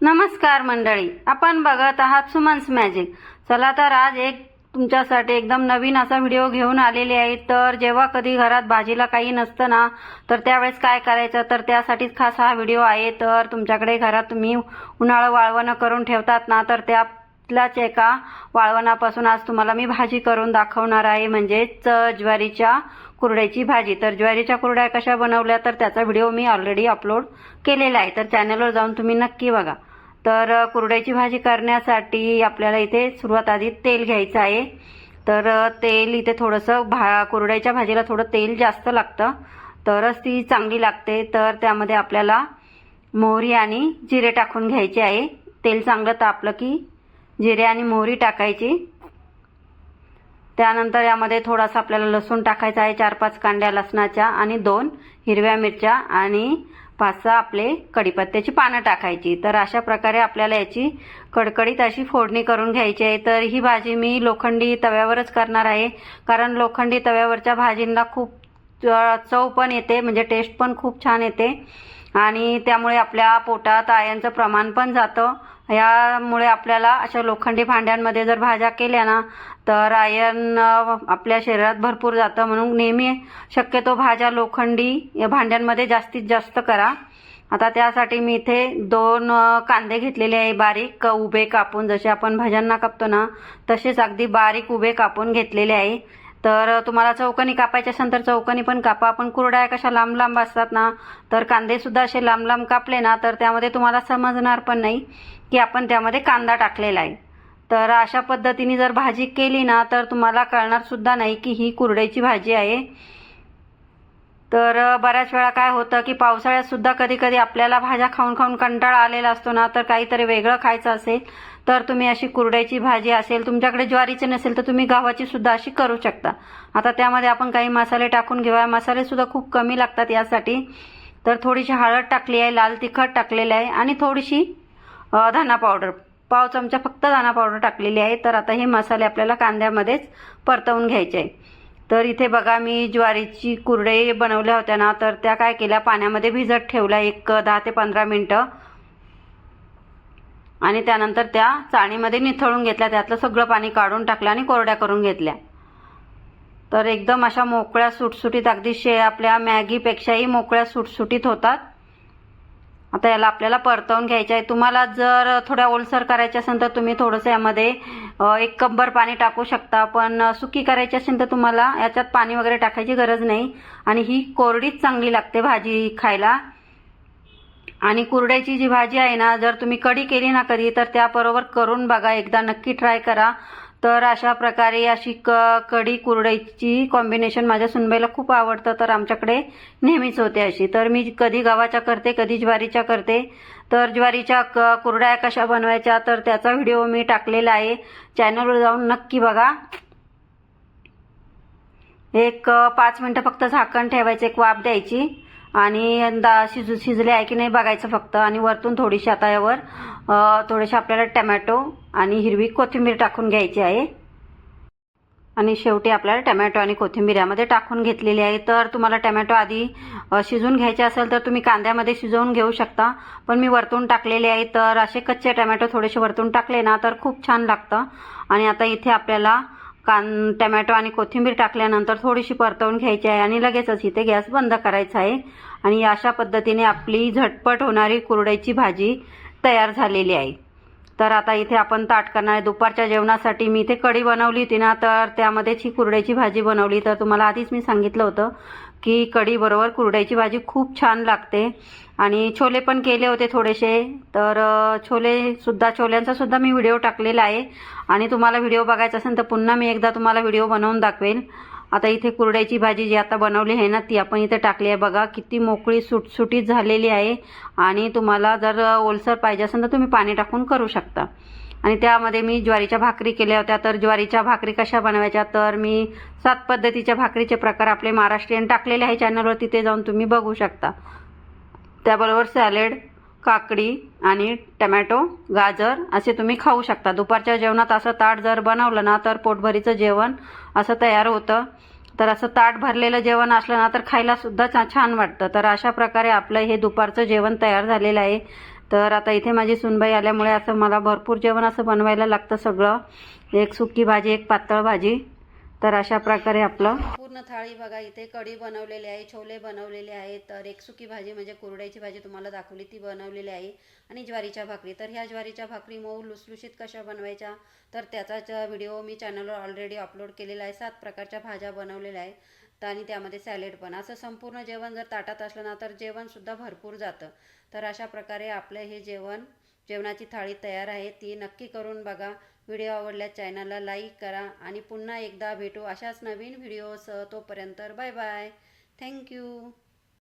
नमस्कार मंडळी आपण बघत आहात सुमन्स मॅजिक. चला तर आज एक तुमच्यासाठी एकदम नवीन असा व्हिडिओ घेऊन आलेले आहे. तर जेव्हा कधी घरात भाजीला काही नसतं ना तर त्यावेळेस काय करायचं? तर त्यासाठीच खास हा व्हिडिओ आहे. तर तुमच्याकडे घरात तुम्ही उन्हाळं वाळवणं करून ठेवतात ना तर त्यातल्याच एका वाळवणापासून आज तुम्हाला मी भाजी करून दाखवणार आहे. म्हणजेच ज्वारीच्या कुरड्याची भाजी. तर ज्वारीच्या कुरड्या कशा बनवल्या तर त्याचा व्हिडिओ मी ऑलरेडी अपलोड केलेला आहे. तर चॅनलवर जाऊन तुम्ही नक्की बघा. तर कुरड्याची भाजी करण्यासाठी आपल्याला इथे सुरुवात आधी तेल घ्यायचं आहे. तर तेल इथे थोडंसं भा कुरड्याच्या भाजीला थोडं तेल जास्त लागतं. तरच ती चांगली लागते. तर त्यामध्ये आपल्याला मोहरी आणि जिरे टाकून घ्यायचे आहे. तेल चांगलं तापलं की जिरे आणि मोहरी टाकायची. त्यानंतर यामध्ये थोडासा आपल्याला लसूण टाकायचा आहे चार पाच कांड्या लसणाच्या आणि दोन हिरव्या मिरच्या आणि पाच सहा आपले कढीपत्त्याची पानं टाकायची. तर अशा प्रकारे आपल्याला याची कडकडीत अशी फोडणी करून घ्यायची आहे. तर ही भाजी मी लोखंडी तव्यावरच करणार आहे. कारण लोखंडी तव्यावरच्या भाजींना खूप चव पण येते म्हणजे टेस्ट पण खूप छान येते. आणि त्यामुळे आपल्या पोटात आयनचं प्रमाण पण जातं. यामुळे आपल्याला अशा लोखंडी भांड्यांमध्ये जर भाज्या केल्या ना तर आयर्न आपल्या शरीरात भरपूर जातं. म्हणून नेहमी शक्यतो भाज्या लोखंडी या भांड्यांमध्ये जास्तीत जास्त करा. आता त्यासाठी मी इथे दोन कांदे घेतलेले आहे. बारीक उभे कापून जसे आपण भाज्यांना कापतो ना तसेच अगदी बारीक उभे कापून घेतलेले आहे. तर तुम्हाला चौकनी कापायचे असेल तर चौकनी पण कापा. पण कुरड्या कशा लांब लांब असतात ना तर कांदेसुद्धा असे लांब लांब कापले ना तर त्यामध्ये तुम्हाला समजणार पण नाही की आपण त्यामध्ये कांदा टाकलेला आहे. तर अशा पद्धतीने जर भाजी केली ना तर तुम्हाला कळणारसुद्धा नाही की ही कुरड्याची भाजी आहे. तर बऱ्याच वेळा काय होतं की पावसाळ्यात सुद्धा कधी कधी आपल्याला भाज्या खाऊन खाऊन कंटाळा आलेला असतो ना तर काहीतरी वेगळं खायचं असेल तर तुम्ही अशी कुरड्याची भाजी असेल तुमच्याकडे ज्वारीची नसेल तर तुम्ही गव्हाची सुद्धा अशी करू शकता. आता त्यामध्ये आपण काही मसाले टाकून घेऊया. मसाले सुद्धा खूप कमी लागतात यासाठी. तर थोडीशी हळद टाकली आहे लाल तिखट टाकलेलं आहे आणि थोडीशी धना पावडर. पाव चमचा फक्त धना पावडर टाकलेली आहे. तर आता हे मसाले आपल्याला कांद्यामध्येच परतवून घ्यायचे आहे. तर इथे बघा मी ज्वारीची कुरडई बनवल्या होत्या ना तर त्या काय केल्या? पाण्यामध्ये भिजत ठेवल्या एक दहा ते पंधरा मिनटं. आणि त्यानंतर त्या चाळणीमध्ये निथळून घेतल्या. त्यातलं सगळं पाणी काढून टाकलं आणि कोरड्या करून घेतल्या. तर एकदम अशा मोकळ्या सुटसुटीत अगदी शे आपल्या मॅगीपेक्षाही मोकळ्या सुटसुटीत होतात. आता याला आपल्याला परतवून घ्यायचं आहे. तुम्हाला जर थोड्या ओलसर करायच्या असेल तर तुम्ही थोडंसं यामध्ये एक कंबर पाणी टाकू शकता. पण सुकी करायची असेल तर तुम्हाला याच्यात पाणी वगैरे टाकायची गरज नाही. आणि ही कोरडीच चांगली लागते भाजी खायला. आणि कुरड्याची जी भाजी आहे ना जर तुम्ही कढी केली ना कधी तर त्याबरोबर करून बघा. एकदा नक्की ट्राय करा. तर अशा प्रकारे अशी क कढी कुरडईची कॉम्बिनेशन माझ्या सुनबाईला खूप आवडतं. तर आमच्याकडे नेहमीच होते अशी. तर मी कधी गव्हाच्या करते कधी ज्वारीच्या करते. तर ज्वारीच्या क कुरड्या कशा बनवायच्या तर त्याचा व्हिडिओ मी टाकलेला आहे. चॅनलवर जाऊन नक्की बघा. एक पाच मिनटं फक्त झाकण ठेवायचं एक वाफ द्यायची. आणि दा शिजू शिजले आहे की नाही बघायचं फक्त. आणि वरतून थोडीशी आता यावर अ, थोडेसे आपल्याला टमॅटो आणि हिरवी कोथिंबीर टाकून घ्यायची आहे. आणि शेवटी आपल्याला टमॅटो आणि कोथिंबीर यामध्ये टाकून घेतलेली आहे. तर तुम्हाला टमॅटो आधी शिजून घ्यायचे असेल तर तुम्ही कांद्यामध्ये शिजवून घेऊ शकता. पण मी वरतून टाकलेले आहे. तर असे कच्चे टमॅटो थोडेसे वरतून टाकले ना तर खूप छान लागतं. आणि आता इथे आपल्याला कान टमॅटो आणि कोथिंबीर टाकल्यानंतर थोडीशी परतवून घ्यायची आहे आणि लगेचच इथे गॅस बंद करायचा आहे. आणि अशा पद्धतीने आपली झटपट होणारी कुरड्याची भाजी तयार झालेली आहे. तर आता इथे आपण ताट करणार आहे. दुपारच्या जेवणासाठी मी इथे कढी बनवली होती ना तर त्यामध्येच ही कुरड्याची भाजी बनवली. तर तुम्हाला आधीच मी सांगितलं होतं की कढीबरोबर कुरड्याची भाजी खूप छान लागते. आणि छोले पण केले होते थोडेसे. तर छोले सुद्धा छोल्यांचा सुद्धा मी व्हिडिओ टाकलेला आहे. आणि तुम्हाला व्हिडिओ बघायचा असेल तर पुन्हा मी एकदा तुम्हाला व्हिडिओ बनवून दाखवेल. आता इथे कुरड्याची भाजी जी आता बनवली आहे ना ती आपण इथे टाकली आहे. बघा किती मोकळी सुटसुटीत झालेली आहे. आणि तुम्हाला जर ओलसर पाहिजे असेल तर तुम्ही पाणी टाकून करू शकता. आणि त्यामध्ये मी ज्वारीच्या भाकरी केल्या होत्या. तर ज्वारीच्या भाकरी कशा बनवायच्या? तर मी सात पद्धतीच्या भाकरीचे प्रकार आपले महाराष्ट्रीयन टाकलेले आहे. चॅनलवर तिथे जाऊन तुम्ही बघू शकता. त्याबरोबर सॅलेड काकडी आणि टमॅटो गाजर असे तुम्ही खाऊ शकता. दुपारच्या जेवणात असं ताट जर बनवलं ना तर पोटभरीचं जेवण असं तयार होतं. तर असं ताट भरलेलं जेवण असलं ना तर खायला सुद्धा छा- छान वाटतं. तर अशा प्रकारे आपलं हे दुपारचं जेवण तयार झालेलं आहे. तर आता इथे माझी सुनबाई आल्यामुळे असं मला भरपूर जेवण असं बनवायला लागतं सगळं. एक सुकी भाजी एक पातळ भाजी. तर अशा प्रकारे आपलं पूर्ण थाळी बघा इथे कढी बनवलेली आहे छोले बनवलेले आहे तर एक सुकी भाजी म्हणजे कुरड्याची भाजी तुम्हाला दाखवली ती बनवलेली आहे. आणि ज्वारीच्या भाकरी तर ह्या ज्वारीच्या भाकरी मऊ लुसलुशीत कशा बनवायच्या तर त्याचाच व्हिडिओ मी चॅनलवर ऑलरेडी अपलोड केलेला आहे. सात प्रकारच्या भाज्या बनवलेल्या आहे तर आणि त्यामध्ये सॅलेड पण. असं संपूर्ण जेवण जर ताटात असलं ना तर जेवणसुद्धा भरपूर जातं. तर अशा प्रकारे आपलं हे जेवण जेवणाची थाळी तयार आहे ती नक्की करून बघा. व्हिडिओ आवडल्यास चॅनलला लाईक करा आणि पुन्हा एकदा भेटू अशाच नवीन व्हिडिओसह तोपर्यंत बाय बाय. थँक्यू.